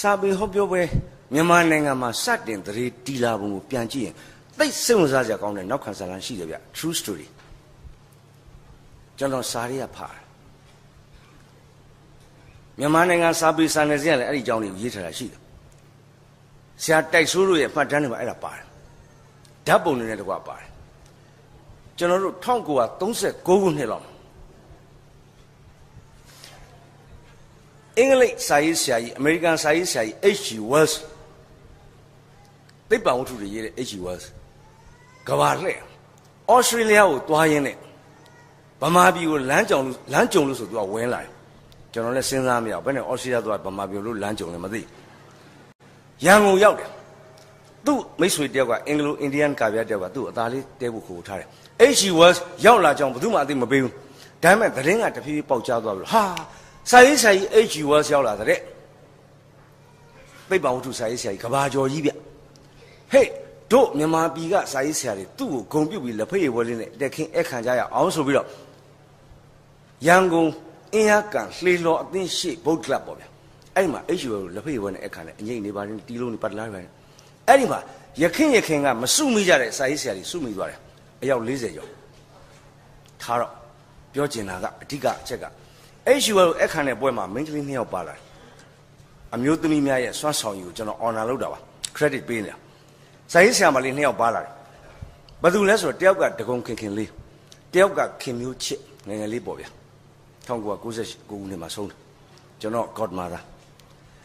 စာပေဟောပြောပွဲမြန်မာနိုင်ငံမှာစတင်သတိတီလာပုံကိုပြန်ကြည့်ရင်သိစိတ်ဝင်စားစရာကောင်းတဲ့နောက်ခံဇာတ်လမ်းရှိတယ်ဗျ true story ကျွန်တော်စာရေးရဖားမြန်မာနိုင်ငံစာပေစာနယ်ဇင်းကလည်းအဲ့ဒီအကြောင်းတွေကိုရေးထားတာရှိတယ်ဆရာတိုက်ဆိုးတို့ရဲ့မှတ်တမ်းတွေမှာအဲ့ဒါပါတယ်ဓာတ်ပုံတွေနဲ့တကွာပါတယ်ကျွန်တော်တို့1939ခုနှစ်လောက် အင်္ဂလိပ်စာရေးဆရာကြီးအမေရိကန်စာရေးဆရာကြီး H.G. Wells သိပ္ပံဝတ္ထုတွေရေးတဲ့ H.G. Wells ကဘာလှည့်ဩစတြေးလျကိုသွားရင်းနဲ့ဗမာပြည်ကိုလမ်းကြောင်လို့လမ်းကြုံလို့ဆိုသူကဝင်လာတယ်ကျွန်တော်လည်းစဉ်းစားမရဘူးဘယ်နဲ့ဩစတြေးလျသွားဗမာပြည်လို့လမ်းကြုံလဲမသိရန်ကုန်ရောက်တယ်သူ့မိတ်ဆွေတယောက်ကအင်္ဂလိုအင်ဒီယန်ကာဗျာတယောက်ကသူ့အသားလေးတဲဖို့ခိုးထားတယ် H.G. Wells ရောက်လာကြောင်းဘယ်သူမှအသိမပေးဘူးဒါပေမဲ့သတင်းကတဖြည်းဖြည်းပေါက်ကြားသွားပြီလို့ဟာ စာရေးဆရာကြီး H.G. Wells ရောက်လာတဲ့သိပ္ပံဝတ္ထုစာရေးဆရာကြီးကဘာကျော်ကြီးဗျဟေ့တို့မြန်မာပြည်ကစာရေးဆရာတွေသူ့ကိုဂုံပြုတ်ပြီးလက်ဖက်ရည်ပွဲလေးနဲ့တက်ခင်းအခန့်ကြရအောင်ဆိုပြီးတော့ရန်ကုန်အင်းရကန်လှေလော်အသင်းရှိဘုတ်ကလပ်ပေါ့ဗျအဲ့ဒီမှာ H.G. Wells ကိုလက်ဖက်ရည်ပွဲနဲ့အခန့်နဲ့အငိမ့်နေပါရင်တီးလုံးနေပတ်လာပဲအဲ့ဒီမှာရခင်ရခင်ကမစုမိကြတဲ့စာရေးဆရာတွေစုမိသွားတယ်အယောက်40ကျော်ထားတော့ပြောကျင်တာကအဓိကအချက်က HUL ကိုအခန့်တဲ့ပွဲမှာမိန်းကလေးနှစ်ယောက်ပါလာတယ်အမျိုးသမီးများရဲ့စွမ်းဆောင်ရည်ကိုကျွန်တော် honor လုပ်တာပါ credit ပေးနေတာစာရေးဆရာမလေးနှစ်ယောက်ပါလာတယ်ဘာလို့လဲဆိုတော့တယောက်ကဒဂုံခင်ခင်လေးတယောက်ကခင်မျိုးချစ်ငယ်ငယ်လေးပေါ့ဗျာ1999ခုနှစ်မှာဆုံးတယ်ကျွန်တော် godmother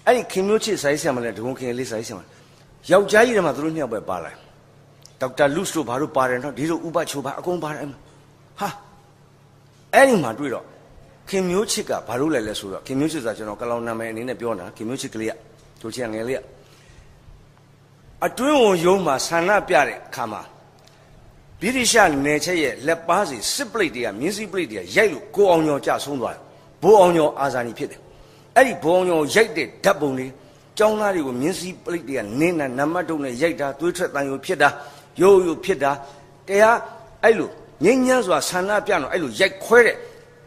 အဲ့ဒီခင်မျိုးချစ်စာရေးဆရာမလေးဒဂုံခင်လေးစာရေးဆရာမယောက်ျားကြီးတွေမှာသူတို့နှစ်ယောက်ပဲပါလာတယ်ဒေါက်တာလူစ်တို့ဘာလို့ပါတယ်နော်ဒီလိုဥပချိုပါအကုန်ပါတယ်ဟာအဲ့ဒီမှာတွေ့တော့ ခင်မျိုးချစ်ကဘာလို့လဲလဲဆိုတော့ခင်မျိုးချစ်ဆိုတာကျွန်တော်ကလောင်နာမည်အနေနဲ့ပြောတာခင်မျိုးချစ်ကလေးကတို့ချင်ငယ်လေးကအတွင်းဝင်ရုံးမှာဆန္ဒပြတဲ့အခါမှာဗြိတိရှနယ်ချက်ရဲ့လက်ပါစီစစ်ပလိတ်တွေကမြင်းစီပလိတ်တွေကရိုက်လို့ကိုအောင်ကျော်ကြဆုံးသွားတယ်ဘိုးအောင်ကျော်အာဇာနည်ဖြစ်တယ်အဲ့ဒီဘိုးအောင်ကျော်ရိုက်တဲ့ဓာတ်ပုံတွေကျောင်းသားတွေကိုမြင်းစီပလိတ်တွေကနင်းတာနံပါတ်တုံးနဲ့ရိုက်တာသွေးထွက်တန်ရုံဖြစ်တာရိုးရိုးဖြစ်တာတရားအဲ့လိုငိမ့်ညမ်းစွာဆန္ဒပြတော့အဲ့လိုရိုက်ခွဲတဲ့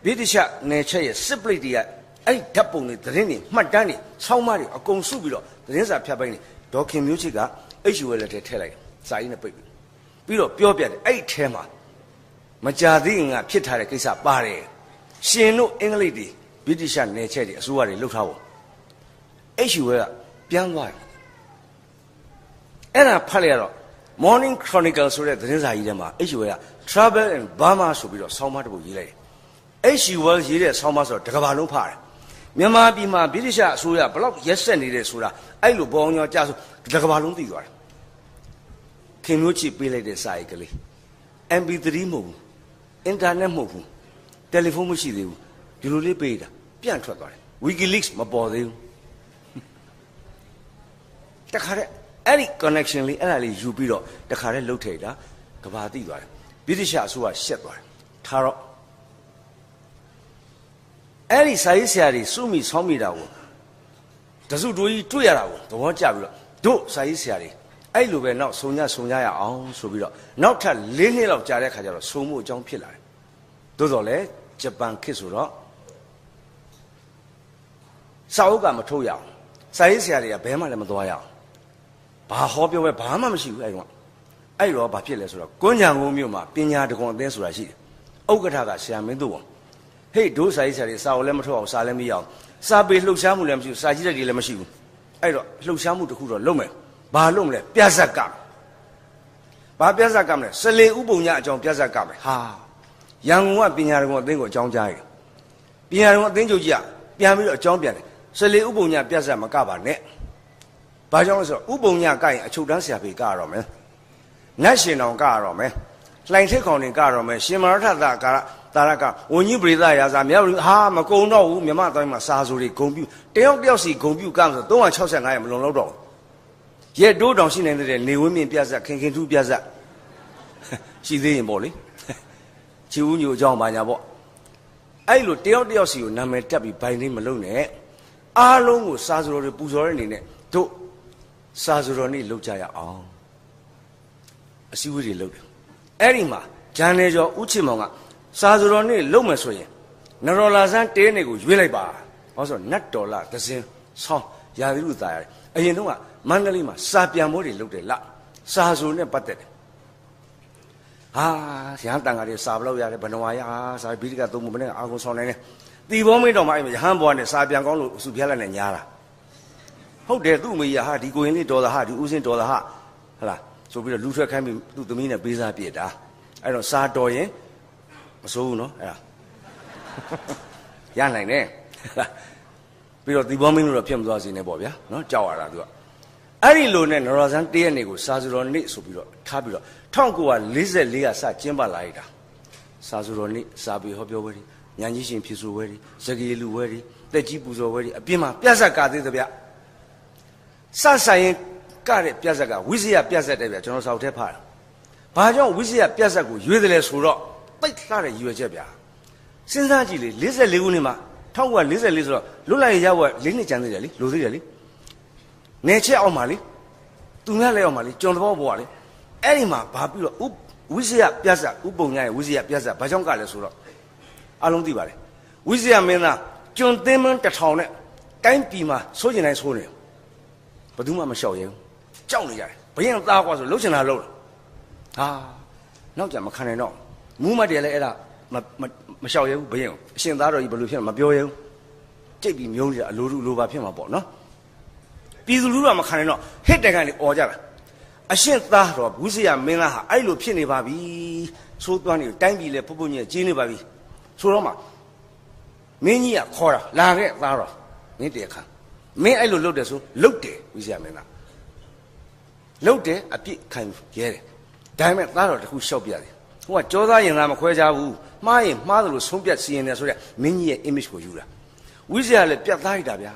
ဗြိတိရှနယ်ချက်ရဲ့စစ်ပလိတ်တွေကအဲ့ဒီဓာတ်ပုံတွေသတင်းတွေမှတ်တမ်းတွေဆောင်းမတွေအကုန်စုပြီးတော့သတင်းစာဖြတ်ပိုင်းတွေဒေါခင်မျိုးချစ်က HUL လက်ထဲထည့်လိုက်စာရင်းနဲ့ပိတ်ပြီးပြီးတော့ပြောပြတယ်အဲ့ဒီထဲမှာမကြာသေးခင်ကဖြစ်ထားတဲ့ကိစ္စပါတယ်ရှင်တို့အင်္ဂလိပ်တွေဗြိတိရှနယ်ချက်တွေအစိုးရတွေလှုပ်ထားဖို့ HUL ကပြန်သွားတယ်အဲ့ဒါဖတ်လိုက်ရတော့ Morning Chronicle ဆိုတဲ့သတင်းစာကြီးထဲမှာ HUL က Travel in Burma ဆိုပြီးတော့ဆောင်းပါးတစ်ပုဒ်ရေးလိုက်တယ် HUL ရေးတဲ့ဆောင်းပါးဆိုတော့တကဘာလုံးဖတ်တယ်မြန်မာပြည်မှာဗြိတိရှအစိုးရဘလောက်ရက်ဆက်နေတယ်ဆိုတာအဲ့လိုဘောင်းကြောင်ကြာဆိုတကဘာလုံးသိသွားတယ်ခင်မျိုးချစ်ပေးလိုက်တဲ့စာရေးကလေး MP3 မဟုတ်ဘူးအင်တာနက်မဟုတ်ဘူးတယ်လီဖုန်းမရှိသေးဘူးဒီလိုလေးပေးတာပြန့်ထွက်သွားတယ် WikiLeaks မပေါ်သေးဘူးတခါတည်းအဲ့ဒီ connection လေးအဲ့ဒါလေးယူပြီးတော့တခါတည်းလှုပ်ထည့်တာကဘာသိသွားတယ်ဗြိတိရှအစိုးရရှက်သွားတယ်ထားတော့ အဲ့ဒီစာရေးဆရာတွေစုမိဆောင်းမိတာကိုတစုတို့ကြီးတွေ့ရတာကိုသဘောကျပြီးတော့တို့စာရေးဆရာတွေအဲ့လိုပဲနောက်ဆုံညဆုံညရအောင်ဆိုပြီးတော့နောက်ထပ်၄နှစ်လောက်ကြာတဲ့ခါကျတော့ဆုံမှုအကြောင်းဖြစ်လာတယ်သို့တော်လည်းဂျပန်ခေတ်ဆိုတော့စာအုပ်ကမထုတ်ရအောင်စာရေးဆရာတွေကဘဲမှလည်းမသွားရအောင်ဘာဟောပြောပဲဘာမှမရှိဘူးအဲ့တော့အဲ့တော့ဘာဖြစ်လဲဆိုတော့ကွန်းကြံကုန်းမြို့မှာပညာတကွန်အသင်းဆိုတာရှိတယ်ဥက္ကဋ္ဌကဆရာမင်းသူ့ဝန် ဟေ့ဒိုးစာရေးဆရာတွေစာအုပ်လည်းမထုတ်အောင်စာလည်းမရအောင်စာပေလှုပ်ရှားမှုလည်းမရှိဘူးစာကြည့်တဲ့တွေလည်းမရှိဘူးအဲ့တော့လှုပ်ရှားမှုတစ်ခုတော့လုပ်မယ်ဘာလုပ်မလဲပြဇက်ကဘာပြဇက်ကမလဲစလေဥပုံညအကြောင်းပြဇက်ကမယ်ဟာရန်ကုန်ကပညာတော်အသင်းကိုအကြောင်းကြားရပညာတော်အသင်းချုပ်ကြီးကပြန်ပြီးတော့အကြောင်းပြန်တယ်စလေဥပုံညပြဇက်မကပါနဲ့ဘာကြောင့်လဲဆိုတော့ဥပုံညကရင်အချုပ်တန်းဆရာဖေကရတော့မယ်နတ်ရှင်တော်ကရတော့မယ် လှိုင်ထက်ခေါင်တင်ကရတော့မယ်ရှင်မရထတာကတာရကဝညိပရိသရာဇာမြောက်ဟာမကုံတော့ဘူးမြမတိုင်းမှာစာဆိုတွေဂုံပြူတယောက်တယောက်စီဂုံပြူကမ်းဆို365ရမလုံလောက်တော့ရဲတိုးတောင်ရှိနေတဲ့နေဝင်းမြင့်ပြဇက်ခင်ခင်ထူးပြဇက်ရှိသေးရင်ပေါ့လေချီဦးညိုအကြောင်းပါညာပေါ့အဲ့လိုတယောက်တယောက်စီကိုနာမည်တက်ပြီးဘိုင်လေးမလုံနဲ့အားလုံးကိုစာဆိုတော်တွေပူဇော်တဲ့အနေနဲ့တို့စာဆိုတော်နေ့လုပ်ကြရအောင်အစည်းအဝေးတွေလုပ်တယ် အဲ့ဒီမှာဂျန်နေကျော်ဥချစ်မောင်ကစာဆိုတော်နေ့လုပ်မယ်ဆိုရင်နရော်လာဆန်းတဲနေကိုရွေးလိုက်ပါဟောဆိုနတ်တော်လာသစင်ဆောင်းရာသီဥတုသားရတယ်အရင်တော့ကမန္တလေးမှာစာပြန်မိုးတွေလုပ်တယ်လားစာဆိုနဲ့ပတ်သက်တယ်ဟာရဟန်းတန်ဃာတွေစာဘလောက်ရတယ်ဘဏ္ဍဝါရဟာစာဘိဓိကသုံးမှုမနဲ့အာကုန်ဆောင်နိုင်တယ်တီဘောမင်းတော်မှာအဲ့ရဟန်းဘွားနဲ့စာပြန်ကောင်းလို့စုဖျက်လိုက်နဲ့ညားတာဟုတ်တယ်သူ့အမေကြီးဟာဒီကိုရင်လေးတော်တာဟာဒီဦးစင်းတော်တာဟာဟလာ ဆိုပြီးတော့လူထွက်ခိုင်းပြီးသူ့သမီးနဲ့ပေးစားပြစ်တာအဲ့တော့စာတော်ရင်မစိုးဘူးနော်အဲ့ဒါရနိုင်တယ်ပြီးတော့ဒီဘောမင်းလို့တော့ဖြစ်မသွားစေနဲ့ပေါ့ဗျာနော်ကြောက်ရတာသူကအဲ့ဒီလိုနဲ့နရောဇန်တရက်နေကိုစာစုတော်နေ့ဆိုပြီးတော့ထားပြီးတော့1944ကစကျင်းပလာရတာစာစုတော်နေ့စာပေဟောပြောပွဲတွေညဉ့်ကြီးရှင်ဖြစ်ဆိုပွဲတွေစကေလူပွဲတွေတက်ကြီးပူဇော်ပွဲတွေအပြင်မှာပြဿကသေးသဗျစဆိုင်ရင် ကတဲ့ပြဿကဝိဇ္ဇာပြဿတဲ့ဗျကျွန်တော်စောက်ထဲဖားတာဘာကြောင့်ဝိဇ္ဇာပြဿကိုရွေးတယ်လဲဆိုတော့ပိတ်လှတဲ့ရွယ်ချက်ဗျာစဉ်းစားကြည့်လေ44ခုနှစ်မှာ1944ဆိုတော့လွတ်လပ်ရေးရဖို့၄နှစ်ကျန်သေးတယ်လေလိုသေးတယ်လေနေချက်အောင်ပါလေသူများလဲအောင်ပါလေကျွန်တော်ဘောပေါ်ပါလေအဲ့ဒီမှာဘာပြီးတော့ဥဝိဇ္ဇာပြဿဥပုံညာရဲ့ဝိဇ္ဇာပြဿဘာကြောင့်ကလဲဆိုတော့အလုံးသိပါလေဝိဇ္ဇာမင်းသားကျွန်သင်းမန်းတစ်ထောင်နဲ့တိုင်းပြည်မှာဆိုးကျင်တိုင်းဆိုးနေဘယ်သူမှမလျှောက်ရဲဘူး ကြောက်နေကြတယ်ဘယင်သားကွာဆိုလှုပ်ချင်တာလှုပ်တယ်ဟာနောက်ကြမခံနိုင်တော့မူးမတ်တယ်လည်းအဲ့ဒါမမမလျှောက်ရဲဘူးဘယင်အရှင်သားတော်ကြီးဘယ်လိုဖြစ်လဲမပြောရဲဘူးကြိတ်ပြီးမြုံနေတာအလိုလူလိုပါဖြစ်မှာပေါ့နော်ပြည်သူလူထုကမခံနိုင်တော့ဟစ်တကန်လေးអော်ကြတာအရှင်သားတော်ဘူးစရာမင်းသားဟာအဲ့လိုဖြစ်နေပါပြီဆိုးသွမ်းနေတိုင်းပြည်လည်းပုပ်ပုညက်ကြီးနေပါပြီဆိုတော့မှမင်းကြီးကခေါ်တာလာခဲ့သားတော်မင်းတရားခံမင်းအဲ့လိုလုပ်တယ်ဆိုလုပ်တယ်ဘူးစရာမင်းသား လုပ်တယ်အပြစ်ခံရဲတယ်ဒါပေမဲ့သားတော်တခုလျှောက်ပြတယ်ဟိုကကြောသားရင်သားမခွဲကြဘူးမှားရင်မှားတယ်လို့ဆုံးဖြတ်စီရင်တယ်ဆိုတဲ့မင်းကြီးရဲ့ image ကိုယူတာဝိဇ္ဇာလည်းပြတ်သားလိုက်တာဗျာ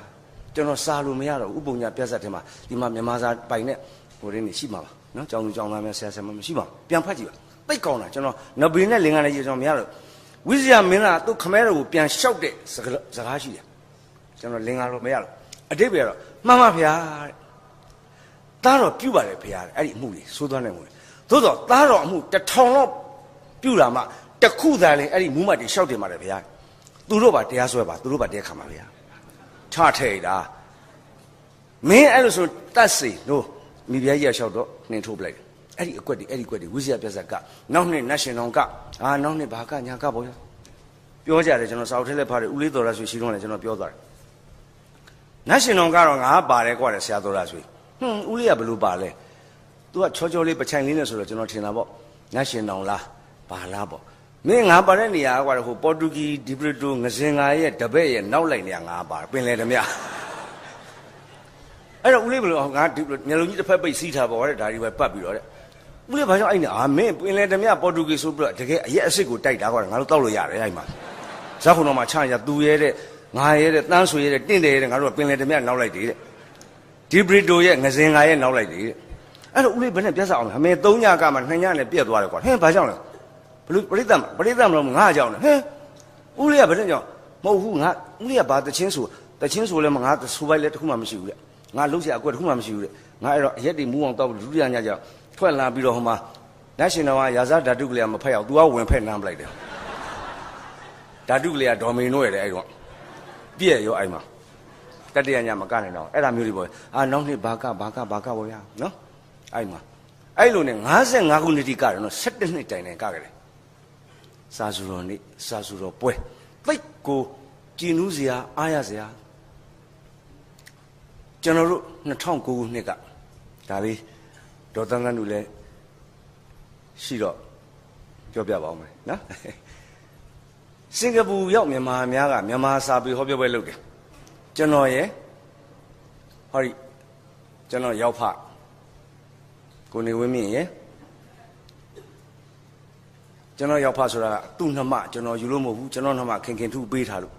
ကျွန်တော်စားလို့မရတော့ဥပုံညာပြတ်ဆက်တယ်မှာဒီမှာမြန်မာစာပိုင်နဲ့ဟိုရင်းနေရှိမှာပါနော်ကြောင်သူကြောင်သားများဆရာဆရာမမရှိပါဘူးပြန်ဖတ်ကြည့်ပါသိတ်ကောင်းတာကျွန်တော်နဗီနဲ့လင်္ကာနဲ့ရေကျွန်တော်မရတော့ဝိဇ္ဇာမင်းသားသူခမဲတော်ကိုပြန်လျှောက်တဲ့စကားရှိတယ်ကျွန်တော်လင်္ကာတော့မရတော့အတိတ်ပဲတော့မှန်ပါဗျာတဲ့ သားတော်ပြုတ်ပါတယ်ဗျာတဲ့အဲ့ဒီအမှုတွေစိုးသွမ်းနေမှုတွေသို့တော့သားတော်အမှုတစ်ထောင်လောက်ပြုတ်လာမှတစ်ခုသာလေအဲ့ဒီမူးမတ်တွေလျှောက်တင်ပါတယ်ဗျာသူတို့ပါတရားစွဲပါသူတို့ပါတရားခံပါဗျာချထဲ့တာမင်းအဲ့လိုဆိုတတ်စီတို့မိဖုရားကြီးကလျှောက်တော့နှင်ထုတ်ပလိုက်တယ်အဲ့ဒီအကွက်တွေအဲ့ဒီကွက်တွေဝိဇ္ဇာပြဿကနောက်နှစ်နတ်ရှင်တော်ကအာနောက်နှစ်ဘာကညာကပေါ့ပြောကြတယ်ကျွန်တော်စာအုပ်ထဲလည်းဖတ်တယ်ဦးလေးတော်ရဆွေရှိတော့လည်းကျွန်တော်ပြောသွားတယ်နတ်ရှင်တော်ကတော့ငါပါတယ်ကွာတယ်ဆရာတော်ရဆွေ ဟွန်းဦးလေးကဘလို့ပါလဲသူကချောချောလေးပချိုင်လေးနဲ့ဆိုတော့ကျွန်တော်ထင်တာပေါ့နတ်ရှင်တော်လားဘာလားပေါ့မင်းငါပါတဲ့နေရာကွာဟိုပေါ်တူဂီဒီပရတိုငစင်ငါရဲ့တပည့်ရဲ့နောက်လိုက်နေရငါပါပင်လေဓမြအဲ့တော့ဦးလေးဘယ်လိုငါဒီမျက်လုံးကြီးတစ်ဖက်ပိတ်စီးထားပေါ့တဲ့ဒါဒီပဲပတ်ပြီးတော့တဲ့ဦးလေးဘာကြောင့်အဲ့နေအာမင်းပင်လေဓမြပေါ်တူဂီဆိုပြီးတော့တကယ်အရက်အစ်စ်ကိုတိုက်တာကွာငါတို့တောက်လို့ရတယ်အဲ့မှာဇက်ခုံတော်မှာချရသူရဲတဲ့ငါရဲတဲ့တန်းဆွေရဲတဲ့တင့်တယ်ရဲတဲ့ငါတို့ကပင်လေဓမြနောက်လိုက်တယ်တဲ့ ဒီပရတိုရဲ့ငစင်ငါရဲ့နောက်လိုက်တယ်တဲ့အဲ့တော့ဦးလေးဘယ်နဲ့ပြတ်စအောင်လဲအမေ၃ညကမှ၂ညနဲ့ပြက်သွားတယ်ကွာဟဲ့ဘာကြောင့်လဲဘလူပရိသတ်ပရိသတ်မလို့ငါကြောင့်လဲဟဲဦးလေးကဘယ်နဲ့ကြောင့်မဟုတ်ဘူးငါဦးလေးကဘာတချင်းဆိုတချင်းဆိုလဲမငါဆိုပိုက်လဲတခုမှမရှိဘူးတဲ့ငါလှုပ်ရှားအကွက်တခုမှမရှိဘူးတဲ့ငါအဲ့တော့အရက်တွေမူးအောင်တောက်ဒုတိယညကျထွက်လာပြီးတော့ဟိုမှာနတ်ရှင်တော်ကရာဇဓာတုကလေးကမဖက်အောင် तू ကဝင်ဖက်နမ်းပလိုက်တယ်ဓာတုကလေးကဒေါ်မင်းတို့ရတယ်အဲ့တော့ပြည့်ရောအဲ့မှာ တတိယညမကနိုင်တော့အဲ့ဒါမျိုးတွေပေါ့အာနောက်နှစ်ဘာကဘာကဘာကပေါ့ဗျာနော်အဲ့မှာအဲ့လိုနဲ့55ခုနှစ်တိကတယ်နော်17နှစ်တိုင်တိုင်ကခဲ့တယ်စာစုတော်နေ့စာစုတော်ပွဲသိတ်ကိုကြည်နူးစရာအားရစရာကျွန်တော်တို့2009ခုနှစ်ကဒါလေးဒေါ်တန်းတန်းတို့လည်းရှိတော့ပြောပြပါဦးမယ်နော်စင်ကာပူရောက်မြန်မာများကမြန်မာစာပေဟောပြောပွဲလုပ်တယ် ကျွန်တော်ရဲ့ဟောဒီကျွန်တော်ရောက်ဖကိုနေဝင်းမြင့်ရဲ့ကျွန်တော်ရောက်ဖဆိုတာကသူ့နှမကျွန်တော်ယူလို့မဟုတ်ဘူးကျွန်တော်နှမခင်ခင်ထုပေးထားလို့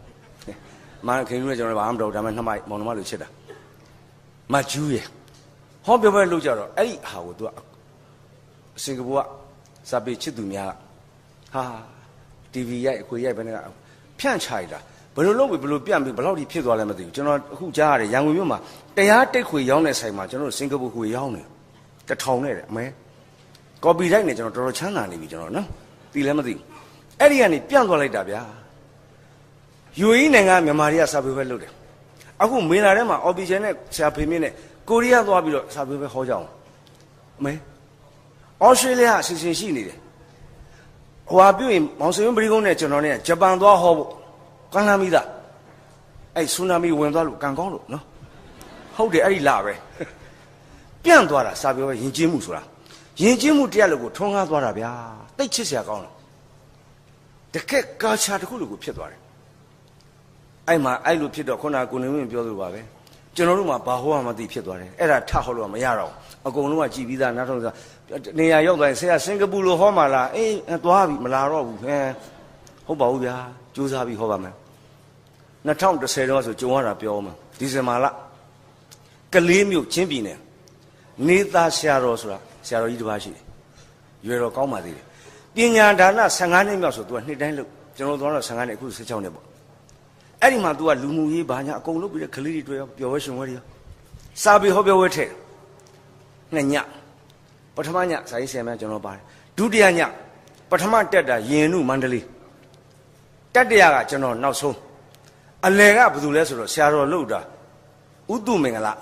မခင်ထုနဲ့ကျွန်တော်ဘာမှမတော့ဒါပေမဲ့နှမမောင်နှမလို့ချစ်တာမကျူးရဲ့ဟောပြောပွဲလုပ်ကြတော့အဲ့ဒီဟာကိုသူကစင်ကာပူကစာပေချစ်သူများဟာ TV ရိုက်အခွေရိုက်ဘယ်နဲ့ဖြန့်ချရတာ ဘယ်လိုလုပ်ပြီးဘယ်လိုပြန့်ပြီးဘယ်လောက်ထိဖြစ်သွားလဲမသိဘူးကျွန်တော်အခုကြားရတယ်ရန်ကုန်မြို့မှာတရားတိတ်ခွေရောင်းတဲ့ဆိုင်မှာကျွန်တော်စင်ကာပူခွေရောင်းတယ်တထောင်နဲ့တဲ့အမဲကော်ပီရိုက်နဲ့ကျွန်တော်တော်တော်ချမ်းသာနေပြီကျွန်တော်နော်သိလည်းမသိဘူးအဲ့ဒီကနေပြန့်သွားလိုက်တာဗျာယူအီးနိုင်ငံမြန်မာတွေကစာပေပဲလုပ်တယ်အခုမင်းလာထဲမှာ official နဲ့ဆရာဖေမင်းနဲ့ကိုရီးယားသွားပြီးတော့စာပေပဲဟောကြအောင်အမေဩစတြေးလျအစီအစဉ်ရှိနေတယ်ဟိုဟာပြုရင်မောင်စင်ပရိကုန်းနဲ့ကျွန်တော်နဲ့ဂျပန်သွားဟောဖို့ ကမ်းလှမ်းမိသားအဲ့ဆူနာမီဝင်သွားလို့ကံကောင်းလို့နော်ဟုတ်တယ်အဲ့ဒီလာပဲပြန့်သွားတာစာပေပဲယဉ်ကျေးမှုဆိုတာယဉ်ကျေးမှုတရားလို့ကိုထွန်းကားသွားတာဗျာတိတ်ချစ်စရာကောင်းတယ်တကက်ကာချာတစ်ခုလို့ကိုဖြစ်သွားတယ်အဲ့မှာအဲ့လိုဖြစ်တော့ခုနကကိုနေဝင်းပြောသလိုပါပဲကျွန်တော်တို့မှာဘာဟောမှမသိဖြစ်သွားတယ်အဲ့ဒါထဟောလို့မရတော့ဘူးအကုန်လုံးကကြည်ပြီးသားနောက်တော့နေရာရောက်သွားရင်ဆရာစင်ကာပူလိုဟောမှလားအေးသွားပြီမလာတော့ဘူးဟဲဟုတ်ပါဘူးဗျာ စူးစမ်းပြီးဟောပါမယ်2010တော့ဆိုကြုံရတာပြောမှာဒီဇင်ဘာလကလေးမျိုးချင်းပြည်နယ်နေသားဆရာတော်ဆိုတာဆရာတော်ကြီးတစ်ပါးရှိတယ်ရွယ်တော်ကောင်းပါသေးတယ်ပညာဒါန15နှစ်မြောက်ဆိုသူကနှစ်တိုင်းလို့ကျွန်တော်တို့တော့15နှစ်အခု16နှစ်ပေါ့အဲ့ဒီမှာ तू ကလူမှုရေးဘာညာအကုန်လုပ်ပြီးတဲ့ကလေးတွေတွေ့ရောပျော်ဝဲရှင်ဝဲတွေရောစာပေဟောပြောဝဲထဲနှစ်ညပထမညစာရေးဆရာမကျွန်တော်ပါတယ်ဒုတိယညပထမတက်တာယင်နုမန္တလေး တက်တရကကျွန်တော်နောက်ဆုံးအလယ်ကဘာလို့လဲဆိုတော့ဆရာတော်လှုပ်တာဥတုမင်္ဂလာ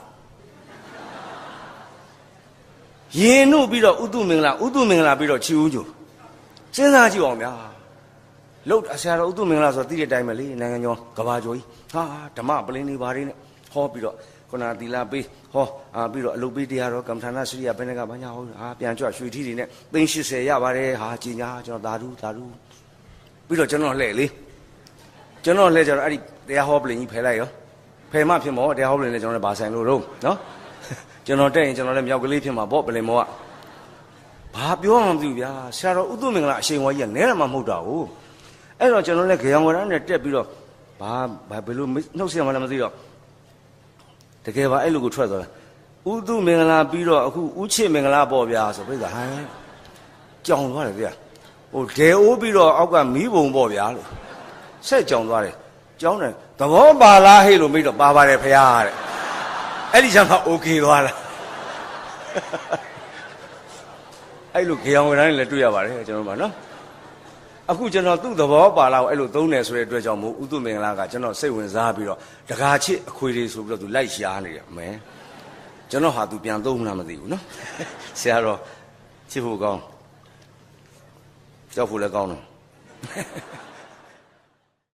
ယင်နုပြီးတော့ဥတုမင်္ဂလာဥတုမင်္ဂလာပြီးတော့ချီဦးကျူစဉ်းစားကြည့်အောင်ဗျာလို့ဆရာတော်ဥတုမင်္ဂလာဆိုသိတဲ့အတိုင်းပဲလေနိုင်ငံကျော်ကဘာကျော်ကြီးဟာဓမ္မပလင်းလေးဘာတွေနဲ့ဟောပြီးတော့ခုနသီလာပေးဟောအာပြီးတော့အလုပ်ပေးတရားတော်ကမ္မထာနာစရိယဘယ်နဲ့ကဘာညာဟောဟာပြန်ကြွရွှေထီးတွေနဲ့သိန်း80ရပါတယ်ဟာကြည်ညာကျွန်တော်သာဓုသာဓုပြီးတော့ကျွန်တော်လှည့်လေ ကျွန်တော်လှည့်ကြတော့အဲ့ဒီတရားဟောပလင်ကြီးဖယ်လိုက်ရောဖယ်မှဖြစ်မောတရားဟောပလင်နဲ့ကျွန်တော်လည်းဗာဆိုင်လို့တော့နော်ကျွန်တော်တက်ရင်ကျွန်တော်လည်းမြောက်ကလေးဖြစ်မှာပေါ့ပလင်မောကဘာပြောမှမသိဘူးဗျာဆရာတော်ဥတုမင်္ဂလာအရှိန်ဝါကြီးကနဲတယ်မှမဟုတ်တာဘူးအဲ့တော့ကျွန်တော်လည်းကြောင်ဝရမ်းနဲ့တက်ပြီးတော့ဘာဘာဘယ်လိုနှုတ်ဆက်မှလည်းမသိတော့တကယ်ပါအဲ့လိုကိုထွက်သွားတာဥတုမင်္ဂလာပြီးတော့အခုဥချစ်မင်္ဂလာပေါ့ဗျာဆိုပြိဿဟမ်ကြောင်သွားတယ်ဗျာဟိုဒဲအိုးပြီးတော့အောက်ကမီးပုံပေါ့ဗျာလို့ ဆက်ကြောင်သွားတယ်ကြောင်းတယ်သဘောပါလားဟဲ့လို့မိတော့ပါပါတယ်ဖရာတဲ့အဲ့ဒီကျမှ okay သွားတာအဲ့လိုခေအောင်ဝေဒန်းလည်းတွေ့ရပါတယ်ကျွန်တော်ပါနော်အခုကျွန်တော်သူ့သဘောပါလာအောင်အဲ့လိုသုံးတယ်ဆိုတဲ့အတွက်ကြောင့်မို့ဥတုမင်္ဂလာကကျွန်တော်စိတ်ဝင်စားပြီးတော့တကာချစ်အခွေတွေဆိုပြီးတော့သူလိုက်ရှားနေတယ်မဲကျွန်တော်ဟာသူပြန်သုံးမလားမသိဘူးနော်ဆရာတော်ချစ်ဖို့ကောင်းကြောက်ဖို့လည်းကောင်းတော့